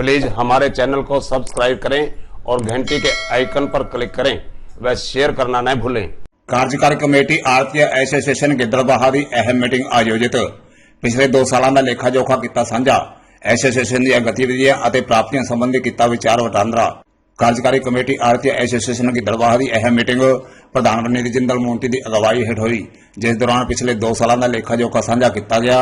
Please हमारे channel को subscribe करें और घंटी के आइकन पर क्लिक करें व शेयर करना न भूलें ਕਾਰਜਕਾਰੀ ਕਮੇਟੀ ਆਰਤੀ ਐਸੋਸੀਏਸ਼ਨ ਗਿੱਦੜਬਾਹਾ ਦੀ ਅਹਿਮ ਮੀਟਿੰਗ ਆਯੋਜਿਤ ਪਿਛਲੇ 2 ਸਾਲਾਂ ਦਾ ਲੇਖਾ ਜੋਖਾ ਕੀਤਾ ਸਾਂਝਾ ਐਸੋਸੀਏਸ਼ਨ ਦੀਆਂ ਗਤੀਵਿਧੀਆਂ ਅਤੇ ਪ੍ਰਾਪਤੀਆਂ ਸੰਬੰਧੀ ਕੀਤਾ ਵਿਚਾਰ ਵਟਾਂਦਰਾ ਕਾਰਜਕਾਰੀ ਕਮੇਟੀ ਆਰਤੀ ਐਸੋਸੀਏਸ਼ਨ ਗਿੱਦੜਬਾਹਾ ਦੀ ਅਹਿਮ ਮੀਟਿੰਗ ਪ੍ਰਧਾਨ ਮੰਤਰੀ ਜਿੰਦਲ ਮੋਂਟੀ ਦੀ ਅਗਵਾਈ ਹੇਠ ਹੋਈ ਜਿਸ ਦੌਰਾਨ ਪਿਛਲੇ 2 ਸਾਲਾਂ ਦਾ ਲੇਖਾ ਜੋਖਾ ਸਾਂਝਾ ਕੀਤਾ ਗਿਆ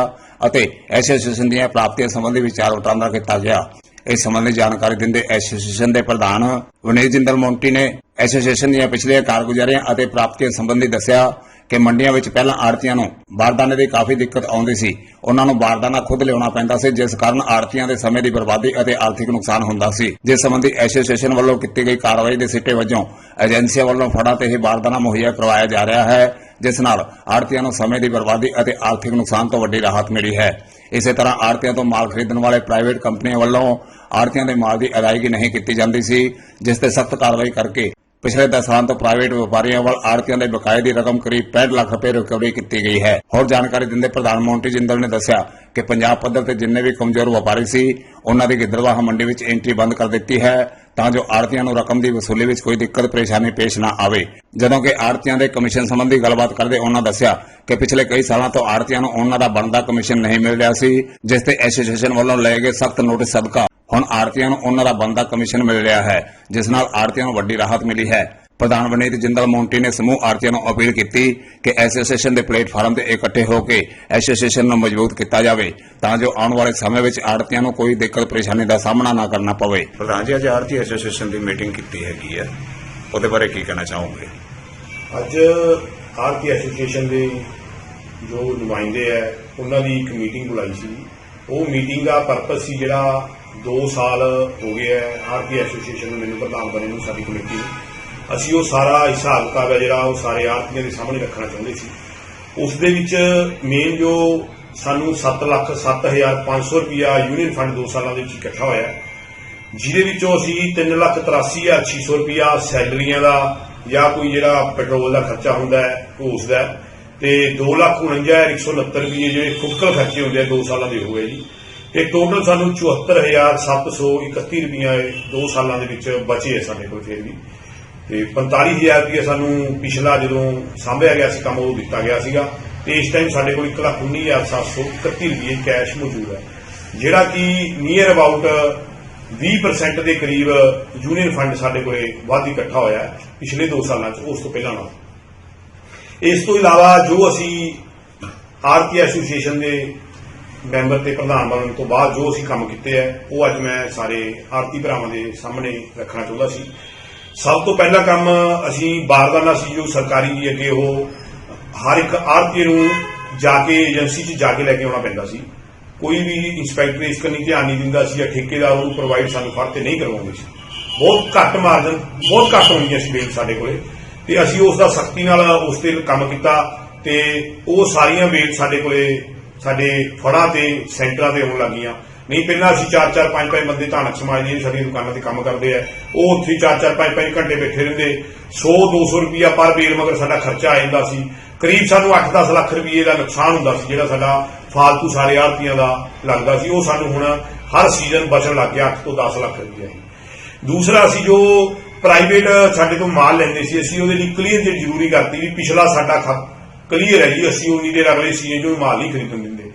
ਅਤੇ ਐਸੋਸੀਏਸ਼ਨ ਦੀਆਂ ਪ੍ਰਾਪਤੀਆਂ ਸੰਬੰਧੀ ਵਿਚਾਰ ਵਟਾਂਦਰਾ ਕੀਤਾ ਗਿਆ ਇਸ ਸੰਬੰਧੀ ਜਾਣਕਾਰੀ ਦਿੰਦੇ ਐਸੋਸੀਏਸ਼ਨ ਦੇ ਪ੍ਰਧਾਨ ਵਿਨੀਤ ਜਿੰਦਲ ਮੋਂਟੀ ਨੇ ਐਸੋਸੀਏਸ਼ਨ ਦੀਆਂ ਪਿਛਲੀਆਂ ਕਾਰਗੁਜ਼ਾਰੀਆਂ ਅਤੇ ਪ੍ਰਾਪਤੀਆਂ ਸੰਬੰਧੀ ਦੱਸਿਆ ਕਿ ਮੰਡੀਆਂ ਵਿੱਚ ਪਹਿਲਾਂ ਆੜਤੀਆਂ ਨੂੰ ਬਾਰਦਾਨੇ ਦੀ ਕਾਫੀ ਦਿੱਕਤ ਆਉਂਦੀ ਸੀ। ਉਹਨਾਂ ਨੂੰ ਬਾਰਦਾਨਾ ਖੁਦ ਲਿਆਉਣਾ ਪੈਂਦਾ ਸੀ, ਜਿਸ ਕਾਰਨ ਆੜਤੀਆਂ ਦੇ ਸਮੇਂ ਦੀ ਬਰਬਾਦੀ ਅਤੇ ਆਰਥਿਕ ਨੁਕਸਾਨ ਹੁੰਦਾ ਸੀ। ਜਿਸ ਸੰਬੰਧੀ ਐਸੋਸੀਏਸ਼ਨ ਵੱਲੋਂ ਕੀਤੀ ਗਈ ਕਾਰਵਾਈ ਦੇ ਸਿੱਟੇ ਵਜੋਂ ਏਜੰਸੀਆਂ ਵੱਲੋਂ ਫੜਾਂ ਤੇ ਹੀ ਬਾਰਦਾਨਾ ਮੁਹੱਈਆ ਕਰਵਾਇਆ ਜਾ ਰਿਹਾ ਹੈ, ਜਿਸ ਨਾਲ ਆੜਤੀਆਂ ਨੂੰ ਸਮੇਂ ਦੀ ਬਰਬਾਦੀ ਅਤੇ ਆਰਥਿਕ ਨੁਕਸਾਨ ਤੋਂ ਵੱਡੀ ਰਾਹਤ ਮਿਲੀ ਹੈ। ਇਸੇ ਤਰ੍ਹਾਂ ਆੜਤੀਆਂ ਤੋਂ ਮਾਲ ਖਰੀਦਣ ਵਾਲੇ ਪ੍ਰਾਈਵੇਟ ਕੰਪਨੀਆਂ ਵੱਲੋਂ ਆੜਤੀਆਂ ਦੇ ਮਾਲ ਦੀ ਅਦਾਇਗੀ ਨਹੀਂ ਕੀਤੀ ਜਾਂਦੀ ਸੀ, ਜਿਸ ਤੇ ਸਖਤ ਕਾਰਵਾਈ ਕਰਕੇ ਪਿਛਲੇ 10 ਸਾਲਾਂ ਤੋਂ ਪ੍ਰਾਈਵੇਟ ਵਪਾਰੀਆਂ ਵੱਲ ਆੜਤੀਆਂ ਦੇ ਬਕਾਏ ਦੀ ਰਕਮ ਕਰੀਬ 65 ਲੱਖ ਰੁਪਏ ਰਿਕਵਰੀ ਕੀਤੀ ਗਈ ਹੈ। ਹੋਰ ਜਾਣਕਾਰੀ ਦਿੰਦੇ ਪ੍ਰਧਾਨ ਮੰਤਰੀ ਜਿੰਦਲ ਨੇ ਦੱਸਿਆ ਕਿ ਪੰਜਾਬ ਪੱਧਰ ਤੇ ਜਿੰਨੇ ਵੀ ਕਮਜ਼ੋਰ ਵਪਾਰੀ ਸੀ, ਉਹਨਾਂ ਦੀ ਗਿੱਦੜਵਾਹਾ ਮੰਡੀ ਵਿੱਚ ਐਂਟਰੀ ਬੰਦ ਕਰ ਦਿੱਤੀ ਹੈ। ਤਾਂ ਜੋ ਆੜਤੀਆਂ ਨੂੰ ਰਕਮ ਦੀ ਵਸੂਲੀ ਵਿੱਚ ਕੋਈ ਦਿੱਕਤ, ਪਰੇਸ਼ਾਨੀ ਪੇਸ਼ ਨਾ ਆਵੇ। ਜਦੋਂ ਕਿ ਆੜਤੀਆਂ ਦੇ ਕਮਿਸ਼ਨ ਸੰਬੰਧੀ ਗੱਲਬਾਤ ਕਰਦੇ ਉਹਨਾਂ ਦੱਸਿਆ ਕਿ ਪਿਛਲੇ ਕਈ ਸਾਲਾਂ ਤੋਂ ਆੜਤੀਆਂ ਨੂੰ ਉਹਨਾਂ ਦਾ ਬਣਦਾ ਕਮਿਸ਼ਨ ਨਹੀਂ ਮਿਲ ਰਿਹਾ ਸੀ, ਜਿਸ ਤੇ ਐਸੋਸੀਏਸ਼ਨ ਵੱਲੋਂ ਲਏ ਗਏ ਸਖਤ ਨੋਟਿਸ ਸਦਕਾ। ਹੁਣ ਆੜਤੀਆਂ ਨੂੰ ਉਹਨਾਂ ਦਾ ਬਣਦਾ ਕਮਿਸ਼ਨ ਮਿਲ ਰਿਹਾ ਹੈ, ਜਿਸ ਨਾਲ ਆੜਤੀਆਂ ਨੂੰ ਵੱਡੀ ਰਾਹਤ ਮਿਲੀ ਹੈ। ਪ੍ਰਧਾਨ ਵਨੀਤ ਜਿੰਦਲ ਮੌਂਟੀ ਨੇ ਸਮੂਹ ਆੜਤੀਆਂ ਨੂੰ ਅਪੀਲ ਕੀਤੀ ਕਿ ਐਸੋਸੀਏਸ਼ਨ ਦੇ ਪਲੇਟਫਾਰਮ ਤੇ ਇਕੱਠੇ ਹੋ ਕੇ ਐਸੋਸੀਏਸ਼ਨ ਨੂੰ ਮਜ਼ਬੂਤ ਕੀਤਾ ਜਾਵੇ ਤਾਂ ਜੋ ਆਉਣ ਵਾਲੇ ਸਮੇਂ ਵਿੱਚ ਆੜਤੀਆਂ ਨੂੰ ਕੋਈ ਦਿੱਕਤ ਪਰੇਸ਼ਾਨੀ ਦਾ ਸਾਹਮਣਾ ਨਾ ਕਰਨਾ ਪਵੇ। ਪ੍ਰਧਾਨ ਜੀ ਅੱਜ ਆਰਤੀ ਐਸੋਸੀਏਸ਼ਨ ਦੀ ਮੀਟਿੰਗ ਕੀਤੀ ਹੈਗੀ ਹੈ। ਉਹਦੇ ਬਾਰੇ ਕੀ ਕਹਿਣਾ ਚਾਹੋਗੇ? ਅੱਜ ਆਰਤੀ ਐਸੋਸੀਏਸ਼ਨ ਦੇ ਜੋ ਨੁਮਾਇੰਦੇ ਹੈ ਉਹਨਾਂ ਦੀ ਇੱਕ ਮੀਟਿੰਗ ਬੁਲਾਈ ਸੀ। ਉਹ ਮੀਟਿੰਗ ਦਾ ਪਰਪਸ ਸੀ ਜਿਹੜਾ 2 ਸਾਲ ਹੋ ਗਏ ਹੈ ਆਰਤੀ ਐਸੋਸੀਏਸ਼ਨ ਨੂੰ ਮੈਨੂੰ ਪ੍ਰਧਾਨ ਬਣੇ ਨੂੰ ਸਾਡੀ ਕਮੇਟੀ ਨੂੰ। ਅਸੀਂ ਉਹ ਸਾਰਾ ਹਿਸਾਬ ਕਿਤਾਬ ਹੈ ਜਿਹੜਾ ਉਹ ਸਾਰੇ ਆਰਤੀਆਂ ਦੇ ਸਾਹਮਣੇ ਰੱਖਣਾ ਚਾਹੁੰਦੇ ਸੀ। ਉਸ ਦੇ ਵਿੱਚ ਮੇਨ ਜੋ ਸਾਨੂੰ 7 ਲੱਖ 7500 ਰੁਪਿਆ ਯੂਨੀਅਨ ਫੰਡ 2 ਸਾਲਾਂ ਦੇ ਵਿੱਚ ਇਕੱਠਾ ਹੋਇਆ ਜਿਹਦੇ ਵਿੱਚੋਂ ਅਸੀਂ 383600 ਰੁਪਿਆ ਸੈਲਰੀਆਂ ਦਾ ਜਾਂ ਕੋਈ ਜਿਹੜਾ ਪੈਟਰੋਲ ਦਾ ਖਰਚਾ ਹੁੰਦਾ ਹੈ ਉਹ ਉਸ ਦਾ ਹੈ, ਤੇ 249169 ਰੁਪਏ ਜਿਹੜੇ ਫੁਕਲ ਖਰਚੇ ਹੁੰਦੇ ਆ 2 ਸਾਲਾਂ ਦੇ ਹੋ ਗਏ ਜੀ। ਤੇ ਟੋਟਲ ਸਾਨੂੰ 74731 ਰੁਪਈਆ 2 ਸਾਲਾਂ ਦੇ ਵਿੱਚ ਬਚੇ ਹੈ ਸਾਡੇ ਕੋਲ ਫਿਰ ਵੀ। ਤੇ 45000 ਰੁਪਏ ਸਾਨੂੰ ਪਿਛਲਾ ਜਦੋਂ ਸਾਂਭਿਆ ਗਿਆ ਸੀ, ਕੰਮ ਉਹ ਦਿੱਤਾ ਗਿਆ ਸੀਗਾ। ਤੇ ਇਸ ਟਾਈਮ ਸਾਡੇ ਕੋਲ 119731 ਰੁਪਏ ਕੈਸ਼ ਮੌਜੂਦ ਹੈ। ਜਿਹੜਾ ਕਿ ਨੀਅਰ ਅਬਾਊਟ 20% ਦੇ ਕਰੀਬ ਯੂਨੀਅਨ ਫੰਡ ਸਾਡੇ ਕੋਲੇ ਵੱਧ ਇਕੱਠਾ ਹੋਇਆ ਪਿਛਲੇ 2 ਸਾਲਾਂ 'ਚ, ਉਸ ਤੋਂ ਪਹਿਲਾਂ ਨਾਲ। ਇਸ ਤੋਂ ਇਲਾਵਾ ਜੋ ਅਸੀਂ ਆਰਤੀ ਐਸੋਸੀਏਸ਼ਨ ਦੇ ਮੈਂਬਰ ਤੇ ਪ੍ਰਧਾਨ ਬਣਨ ਤੋਂ ਬਾਅਦ ਜੋ ਅਸੀਂ ਕੰਮ ਕੀਤੇ ਹੈ, ਉਹ ਅੱਜ ਮੈਂ ਸਾਰੇ ਆਰਤੀ ਭਰਾਵਾਂ ਦੇ ਸਾਹਮਣੇ ਰੱਖਣਾ ਚਾਹੁੰਦਾ ਸੀ। ਸਭ ਤੋਂ ਪਹਿਲਾ ਕੰਮ ਅਸੀਂ ਬਾਰਦਾਨਾ ਸੀ, ਜੋ ਸਰਕਾਰੀ ਜੀ ਅੱਗੇ ਉਹ ਹਰ ਇੱਕ ਆਰਤੀ ਨੂੰ ਜਾ ਕੇ ਏਜੰਸੀ 'ਚ ਜਾ ਕੇ ਲੈ ਕੇ ਆਉਣਾ ਪੈਂਦਾ ਸੀ। ਕੋਈ ਵੀ ਇੰਸਪੈਕਟਰ ਇਸ ਕੰਨੀ ਧਿਆਨ ਨਹੀਂ ਦਿੰਦਾ ਸੀ ਜਾਂ ਠੇਕੇਦਾਰ ਉਹਨੂੰ ਪ੍ਰੋਵਾਈਡ ਸਾਨੂੰ ਫੜ ਤੇ ਨਹੀਂ ਕਰਵਾਉਂਦੇ ਸੀ। ਬਹੁਤ ਘੱਟ ਮਾਰਜਨ ਬਹੁਤ ਘੱਟ ਹੁੰਦੀਆਂ ਸੀ ਬੇਲ ਸਾਡੇ ਕੋਲੇ। ਤੇ ਅਸੀਂ ਉਸ ਦਾ ਸਖਤੀ ਨਾਲ ਉਸ ਤੇ ਕੰਮ ਕੀਤਾ ਤੇ ਉਹ ਸਾਰੀਆਂ ਬੇਲ ਸਾਡੇ ਕੋਲੇ, ਸਾਡੇ ਫੜਾਂ ਤੇ, ਸੈਂਟਰਾਂ ਤੇ ਹੋਣ ਲੱਗੀਆਂ। ਨਹੀਂ, ਪਹਿਲਾਂ ਅਸੀਂ 4-4 5-5 ਬੰਦੇ ਧਾਨਕ ਸਮਾਜ ਦੀਆਂ ਸਾਡੀਆਂ ਦੁਕਾਨਾਂ ਤੇ ਕੰਮ ਕਰਦੇ ਆ। ਉਹ ਉੱਥੇ 4-4 5-5 ਘੰਟੇ ਬੈਠੇ ਰਹਿੰਦੇ। 100-200 ਰੁਪਿਆ ਪਰ ਬੇਲ ਮਗਰ ਸਾਡਾ ਖਰਚਾ ਆ ਜਾਂਦਾ ਸੀ। ਕਰੀਬ ਸਾਨੂੰ 8-10 ਲੱਖ ਰੁਪਏ ਦਾ ਨੁਕਸਾਨ ਹੁੰਦਾ ਸੀ, ਜਿਹੜਾ ਸਾਡਾ ਫਾਲਤੂ ਸਾਰੇ ਆੜਤੀਆਂ ਦਾ ਲੱਗਦਾ ਸੀ। ਉਹ ਸਾਨੂੰ ਹੁਣ ਹਰ ਸੀਜ਼ਨ ਬਚਣ ਲੱਗ ਗਿਆ 8 ਤੋਂ 10 ਲੱਖ ਰੁਪਏ ਦੂਸਰਾ, ਅਸੀਂ ਜੋ ਪ੍ਰਾਈਵੇਟ ਸਾਡੇ ਤੋਂ ਮਾਲ ਲੈਂਦੇ ਸੀ, ਅਸੀਂ ਉਹਦੇ ਲਈ ਕਲੀਅਰ ਜਿਹੜੀ ਜ਼ਰੂਰੀ ਕਰਤੀ ਵੀ ਪਿਛਲਾ ਸਾਡਾ ਕਲੀਅਰ ਹੈ ਜੀ। ਅਸੀਂ ਉਨੀ ਦੇਰ ਅਗਲੇ ਸੀਜ਼ਨ ਚੋਂ ਮਾਲ ਨਹੀਂ ਖਰੀਦਣ ਦਿੰਦੇ।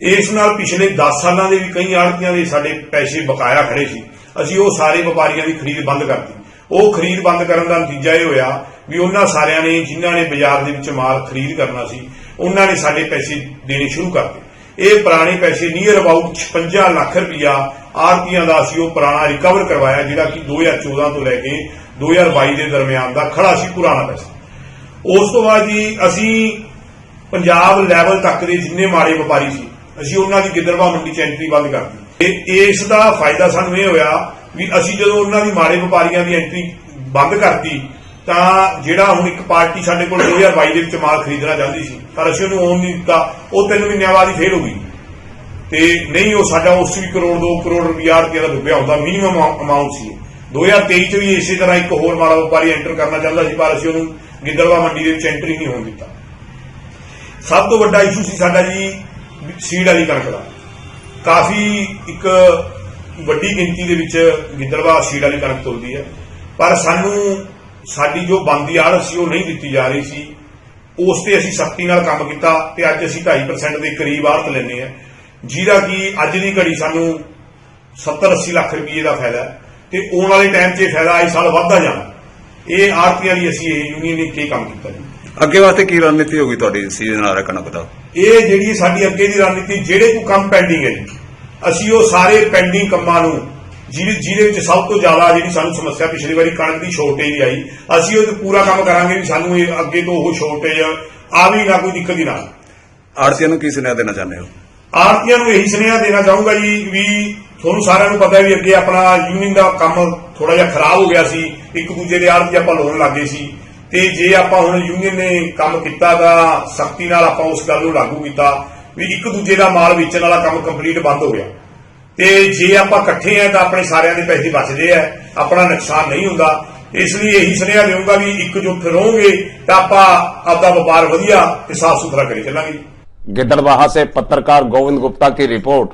ਇਸ ਨਾਲ ਪਿਛਲੇ 10 ਸਾਲਾਂ ਦੇ ਵੀ ਕਈ ਆੜਤੀਆਂ ਦੇ ਸਾਡੇ ਪੈਸੇ ਬਕਾਇਆ ਖੜੇ ਸੀ। ਅਸੀਂ ਉਹ ਸਾਰੇ ਵਪਾਰੀਆਂ ਦੀ ਖਰੀਦ ਬੰਦ ਕਰਤੀ। ਉਹ ਖਰੀਦ ਬੰਦ ਕਰਨ ਦਾ ਨਤੀਜਾ ਇਹ ਹੋਇਆ ਵੀ ਉਹਨਾਂ ਸਾਰਿਆਂ ਨੇ, ਜਿਨ੍ਹਾਂ ਨੇ ਬਾਜ਼ਾਰ ਦੇ ਵਿੱਚ ਮਾਲ ਖਰੀਦ ਕਰਨਾ ਸੀ, ਉਹਨਾਂ ਨੇ ਸਾਡੇ ਪੈਸੇ ਦੇਣੇ ਸ਼ੁਰੂ ਕਰ ਦਿੱਤੇ ਇਹ ਪੁਰਾਣੇ ਪੈਸੇ ਨੀਅਰ ਅਬਾਊਟ 56 ਲੱਖ ਰੁਪਇਆ ਆਰਤੀਆਂ ਦਾ ਅਸੀਂ ਉਹ ਪੁਰਾਣਾ ਰਿਕਵਰ ਕਰਵਾਇਆ, ਜਿਹੜਾ ਕਿ 2014 ਤੋਂ ਲੈ ਕੇ 2022 ਦੇ ਦਰਮਿਆਨ ਦਾ ਖੜਾ ਸੀ ਪੁਰਾਣਾ ਪੈਸਾ। ਉਸ ਤੋਂ ਬਾਅਦ ਜੀ ਅਸੀਂ ਪੰਜਾਬ ਲੈਵਲ ਤੱਕ ਦੇ ਜਿੰਨੇ ਮਾੜੇ ਵਪਾਰੀ ਸੀ ਅਸੀਂ ਉਹਨਾਂ ਦੀ ਗਿੱਦੜਵਾ ਮੰਡੀ ਚ ਐਂਟਰੀ ਬੰਦ ਕਰਤੀ। ਇਸ ਦਾ ਫਾਇਦਾ ਸਾਨੂੰ ਇਹ ਹੋਇਆ ਵੀ ਅਸੀਂ ਜਦੋਂ ਉਹਨਾਂ ਦੀ ਮਾੜੇ ਵਪਾਰੀਆਂ ਦੀ ਐਂਟਰੀ ਬੰਦ ਕਰਤੀ, ਤਾਂ ਜਿਹੜਾ ਹੁਣ ਇੱਕ ਪਾਰਟੀ ਸਾਡੇ ਕੋਲ 2022 ਦੇ ਵਿੱਚ ਮਾਲ ਖਰੀਦਣਾ ਚਾਹੁੰਦੀ ਸੀ, ਪਰ ਅਸੀਂ ਉਹਨੂੰ ਆਉਣ ਨਹੀਂ ਦਿੱਤਾ, ਉਹ 3 ਮਹੀਨਿਆਂ ਬਾਅਦ ਹੀ ਫੇਲ ਹੋ ਗਈ। ਤੇ ਨਹੀਂ, ਉਹ ਸਾਡਾ ਉਸ ਵੀ ਕਰੋੜ 2 ਕਰੋੜ ਰੁਪਇਆ ਰੁਪਇਆ ਦਾ ਡੁੱਬਿਆ ਹੁੰਦਾ ਮਿਨੀਮਮ ਅਮਾਉਂਟ ਸੀ 2023 ਚ ਵੀ ਇਸੇ ਤਰ੍ਹਾਂ ਇੱਕ ਹੋਰ ਮਾੜਾ ਵਪਾਰੀ ਐਂਟਰ ਕਰਨਾ ਚਾਹੁੰਦਾ ਸੀ, ਪਰ ਅਸੀਂ ਉਹਨੂੰ ਗਿੱਦੜਵਾ ਮੰਡੀ ਦੇ ਵਿੱਚ ਐਂਟਰੀ ਨਹੀਂ ਹੋਣ ਦਿੱਤਾ। ਸਭ ਤੋਂ ਵੱਡਾ ਇਸ਼ੂ ਸੀ ਸਾਡਾ ਜੀ ਸੀਡ ਵਾਲੀ ਕਣਕ ਦਾ। ਕਾਫੀ ਇੱਕ ਵੱਡੀ ਗਿਣਤੀ ਦੇ ਵਿੱਚ ਗਿੱਦੜਵਾ ਸੀਡ ਵਾਲੀ ਕਣਕ ਤੁਲਦੀ ਹੈ। ਪਰ ਸਾਨੂੰ ਸਾਡੀ ਜੋ ਬੰਦੀ ਆੜ ਸੀ, ਉਹ ਨਹੀਂ ਦਿੱਤੀ ਜਾ ਰਹੀ ਸੀ। ਉਸ ਤੇ ਅਸੀਂ ਸਖਤੀ ਨਾਲ ਕੰਮ ਕੀਤਾ ਤੇ ਅੱਜ ਅਸੀਂ 2.5% ਦੇ ਕਰੀਬ ਆੜਤ ਲੈਨੇ ਆ ਜਿਹਦਾ ਕਿ ਅੱਜ ਦੀ ਘੜੀ ਸਾਨੂੰ 70-80 ਲੱਖ ਰੁਪਏ ਦਾ ਫਾਇਦਾ ਹੈ ਤੇ ਆਉਣ ਵਾਲੇ ਟਾਈਮ 'ਚ ਇਹ ਫਾਇਦਾ ਇਸ ਸਾਲ ਵੱਧਦਾ ਜਾਣਾ। ਇਹ ਆੜਤੀਆਂ ਲਈ ਅਸੀਂ ਇਹ ਯੂਨੀਅਨ ਨੇ ਕੀ ਕੰਮ ਕੀਤਾ ਜੀ। ਅੱਗੇ ਵਾਸਤੇ ਕੀ ਰਣਨੀਤੀ ਹੋਗੀ ਤੁਹਾਡੀ ਸੀਜ਼ਨ ਆ ਰਿਹਾ ਕਣਕ ਦਾ? ਇਹ ਜਿਹੜੀ ਸਾਡੀ ਅੱਗੇ ਦੀ ਰਣਨੀਤੀ ਜਿਹੜੇ ਕੋ ਕੰਮ ਪੈਂਡਿੰਗ ਹੈ ਅਸੀਂ ਉਹ ਸਾਰੇ ਪੈਂਡਿੰਗ ਕੰਮਾਂ ਨੂੰ ਜਿਹਦੇ ਜਿਹਦੇ ਵਿੱਚ ਸਭ ਤੋਂ ਜ਼ਿਆਦਾ ਜਿਹੜੀ ਸਾਨੂੰ ਸਮੱਸਿਆ ਪਿਛਲੀ ਵਾਰੀ ਕਣਕ ਦੀ ਸ਼ੋਰਟੇਜ ਦੀ ਆਈ ਅਸੀਂ ਉਹ ਪੂਰਾ ਕੰਮ ਕਰਾਂਗੇ ਵੀ ਸਾਨੂੰ ਇਹ ਅੱਗੇ ਤੋਂ ਉਹ ਸ਼ੋਰਟੇਜ ਆਵੀ ਨਾ ਕੋਈ ਦਿੱਕਤ ਹੀ ਨਾ। ਆੜਤੀਆਂ ਨੂੰ ਕੀ ਸੁਨੇਹਾ ਦੇਣਾ ਚਾਹੁੰਦੇ ਹੋ ਆੜਤੀਆਂ ਨੂੰ ਇਹੀ ਸੁਨੇਹਾ ਦੇਣਾ ਚਾਹੂੰਗਾ ਜੀ ਵੀ ਤੁਹਾਨੂੰ ਸਾਰਿਆਂ ਨੂੰ ਪਤਾ ਹੈ ਵੀ ਅੱਗੇ ਆਪਣਾ ਯੂਨੀਅਨ ਦਾ ਕੰਮ ਥੋੜਾ ਜਿਹਾ ਖਰਾਬ ਹੋ ਗਿਆ ਸੀ ਇੱਕ ਦੂਜੇ ਦੇ ਆੜਤੀ ਆਪਾਂ ਲੋਨ ਲੱਗੇ ਸੀ ਤੇ ਜੇ ਆਪਾਂ ਹੁਣ ਯੂਨੀਅਨ ਨੇ ਕੰਮ ਕੀਤਾ ਤਾਂ ਸਖਤੀ ਨਾਲ ਆਪਾਂ ਉਸ ਗੱਲ ਨੂੰ ਲਾਗੂ ਕੀਤਾ ਵੀ ਇੱਕ ਦੂਜੇ ਦਾ ਮਾਲ ਵੇਚਣ ਵਾਲਾ ਕੰਮ ਕੰਪਲੀਟ ਬੰਦ ਹੋ ਗਿਆ। ਤੇ ਜੇ ਆਪਾਂ ਇਕੱਠੇ ਆ ਤਾਂ ਆਪਣੇ ਸਾਰਿਆਂ ਦੇ ਪੈਸੇ ਬਚਦੇ ਆ, ਆਪਣਾ ਨੁਕਸਾਨ ਨਹੀਂ ਹੁੰਦਾ। ਇਸ ਲਈ ਇਹੀ ਸੁਨੇਹਾ ਦੇਊਗਾ ਵੀ ਇੱਕ ਜੁੱਟ ਰਹੋਗੇ ਤਾਂ ਆਪਾਂ ਆਪਦਾ ਵਪਾਰ ਵਧੀਆ ਤੇ ਸਾਫ਼ ਸੁਥਰਾ ਕਰੀ ਚੱਲਾਂਗੇ। ਗਿੱਦੜਵਾਹਾ ਸੇ ਪੱਤਰਕਾਰ ਗੋਵਿੰਦ ਗੁਪਤਾ ਕੀ ਰਿਪੋਰਟ?